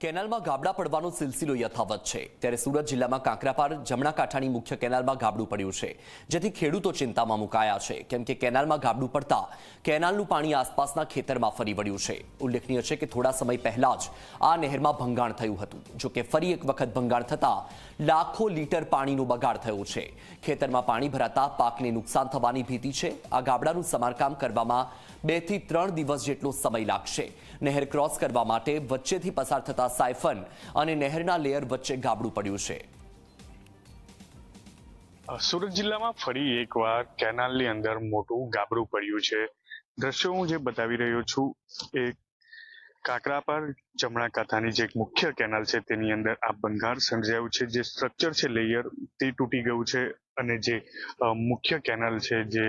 કેનાલમાં ગાબડા પડવાનો સિલસિલો યથાવત છે. ત્યારે સુરત જિલ્લામાં કાંકરાપાર જમણા કાંઠાની મુખ્ય કેનાલમાં ગાબડું પડ્યું છે. જેથી ખેડૂતો ચિંતામાં મુકાયા છે. કેમ કે કેનાલમાં ગાબડું પડતા કેનાલનું પાણી આસપાસના ખેતરમાં ફરી વળ્યું છે. ઉલ્લેખનીય છે કે થોડા સમય પહેલા જ આ નહેરમાં ભંગાણ થયું હતું. જો કે ફરી એક વખત ભંગાણ થતા લાખો લીટર પાણીનો બગાડ થયો છે. ખેતરમાં પાણી ભરાતા પાકને નુકસાન થવાની ભીતિ છે. આ ગાબડાનું સમારકામ કરવામાં બેથી ત્રણ દિવસ જેટલો સમય લાગશે. નહેર ક્રોસ કરવા માટે વચ્ચેથી પસાર થતા સાયફન અને નહેરના લેયર વચ્ચે ગાબડું પડ્યું છે. સુરત જિલ્લામાં ફરી એકવાર કેનાલની અંદર મોટું ગાબડું પડ્યું છે. દ્રશ્યો હું જે બતાવી રહ્યો છું એ કાકરા પર જમણા કાંઠાની જે એક મુખ્ય કેનાલ છે તેની અંદર આ બંગાળ સર્જાયું છે. જે સ્ટ્રક્ચર છે લેયર તે તૂટી ગયું છે અને જે મુખ્ય કેનાલ છે જે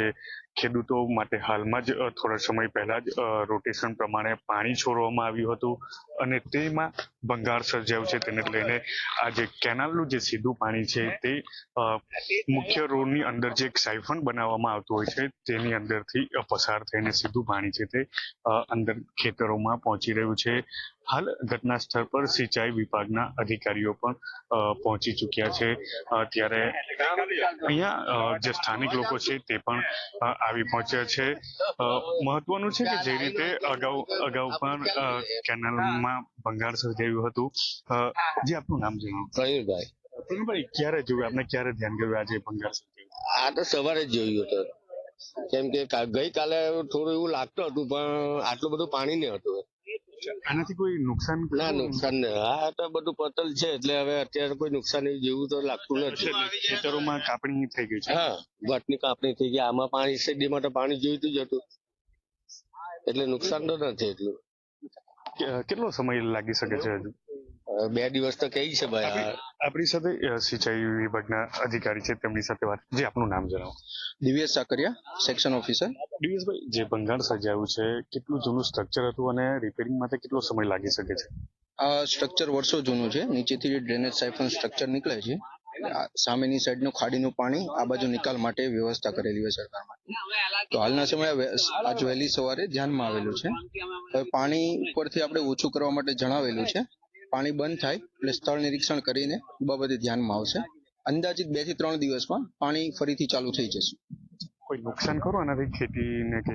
ખેડૂતો માટે હાલમાં જ થોડા સમય પહેલા જ રોટેશન પ્રમાણે પાણી છોડવામાં આવ્યું હતું અને તેમાં ભંગાર સર્જાયું છે. તેને લઈને આ જે કેનાલનું જે સીધું પાણી છે તે મુખ્ય રોડની અંદર જે એક સાયફન બનાવવામાં આવતું હોય છે તેની અંદરથી પસાર થઈને સીધું પાણી છે તે અંદર ખેતરોમાં પહોંચી રહ્યું છે. હાલ ઘટના સ્થળ પર સિંચાઈ વિભાગના અધિકારીઓ પણ પહોંચી ચૂક્યા છે. ત્યારે અહીંયા જે સ્થાનિક લોકો છે તે પણ આવી પહોંચ્યા છે. મહત્વનું છે કે જે રીતે અગાઉ અગાઉ પણ કેનાલમાં ભંગાર સર્જાયું હતું. જે આપનું નામ છે પ્રવીણભાઈ પ્રવીણભાઈ ક્યારે જોયું? આપણે ક્યારે ધ્યાન ગયું આજે ભંગાર સર્જાયું? આ તો સવારે જ જોયું હતું. કેમ કે કા- ગઈકાલે થોડું એવું લાગતું હતું પણ આટલું બધું પાણી નહીં હતું આનાથી કોઈ નુકસાન ના નુકસાન આ તો બધું પતલ છે એટલે હવે અત્યારે કોઈ નુકસાન જેવું તો લાગતું નથી. ખેતરોમાં કાપણી થઈ ગઈ છે? હા વટની કાપણી થઈ ગઈ. આમાં પાણી શેરડી તો પાણી જોઈતું જ હતું. એટલે નુકસાન તો નથી એટલું. કેટલો સમય લાગી શકે છે હજુ? બે દિવસ તો કહી છે ભાઈ આપણી સાથે સિંચાઈ વિભાગના અધિકારી છે તેમની સાથે વાત. જે આપનું નામ જણાવો. Divyesh Sakariya section officer. દિવ્યેશભાઈ જે ભંગાણ સર્જાયું છે કેટલું જૂનું સ્ટ્રક્ચર હતું અને રિપેરિંગ માટે કેટલો સમય લાગી શકે છે? આ સ્ટ્રક્ચર વર્ષો જૂનું છે. નીચેથી ડ્રેનેજ સાઇફન સ્ટ્રક્ચર નીકળે છે સામેની સાઈડનું ખાડીનું પાણી આ બાજુ નિકાલ માટે વ્યવસ્થા કરેલી હોય સરકારમાં. તો હાલના સમયે આજ વહેલી સવારે ધ્યાનમાં આવેલું છે. હવે પાણી ઉપરથી આપણે ઓછું કરવા માટે જણાવેલું છે. પાણી બંધ થાય એટલે સ્થળ નિરીક્ષણ કરીને એ બાબતે ધ્યાનમાં આવશે. અંદાજિત બેથી ત્રણ દિવસમાં પાણી ફરીથી ચાલુ થઈ જશે. કોઈ નુકસાન કરો આનાથી ખેતીને કે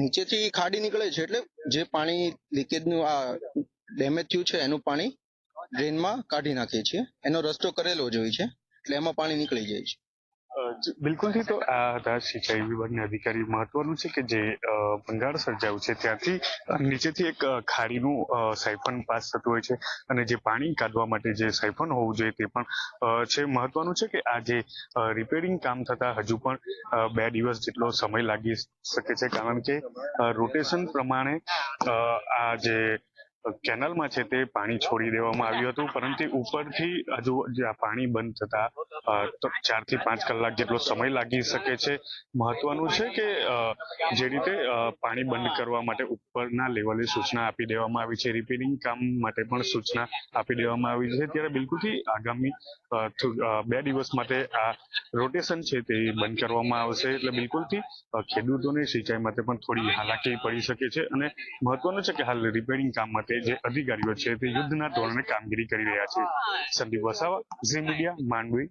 નીચેથી ખાડી નીકળે છે એટલે જે પાણી લીકેજનું આ ડેમેજ થયું છે એનું પાણી ડ્રેનમાં કાઢી નાખીએ છીએ. એનો રસ્તો કરેલો જ હોય છે એટલે એમાં પાણી નીકળી જાય છે. બિલકુલથી તો આ હતા સિંચાઈ વિભાગના અધિકારી મહત્વનું છે કે જે અ, ભંગાર સર્જાયું છે. ત્યાંથી નીચેથી એક ખાડીનું અ, સાયફન પાસ થતું હોય છે અને જે પાણી કાઢવા માટે જે સાયફન હોવું જોઈએ તે પણ છે. મહત્વનું છે કે આ જે રિપેરિંગ કામ થતા હજુ પણ બે દિવસ જેટલો સમય લાગી શકે છે. કારણ કે રોટેશન પ્રમાણે આ જે કેનાલમાં છે તે પાણી છોડી દેવામાં આવ્યું હતું, પરંતુ ઉપરથી હજુ પાણી બંધ થતા ચારથી પાંચ કલાક જેટલો સમય લાગી શકે છે. મહત્વનું છે કે જે રીતે પાણી બંધ કરવા માટે ઉપરના લેવલે સૂચના આપી દેવામાં આવી છે, રિપેરિંગ કામ માટે પણ સૂચના આપી દેવામાં આવી છે. ત્યારે બિલકુલથી આગામી બે દિવસ માટે આ રોટેશન છે તે બંધ કરવામાં આવશે. એટલે બિલકુલથી ખેડૂતોને સિંચાઈ માટે પણ થોડી હાલાકી પડી શકે છે. અને મહત્વનું છે કે હાલ રિપેરિંગ કામ માટે જે અધિકારીઓ છે તે યુદ્ધના ધોરણે કામગીરી કરી રહ્યા છે. Sandeep Vasava, Zee media, Mandvi.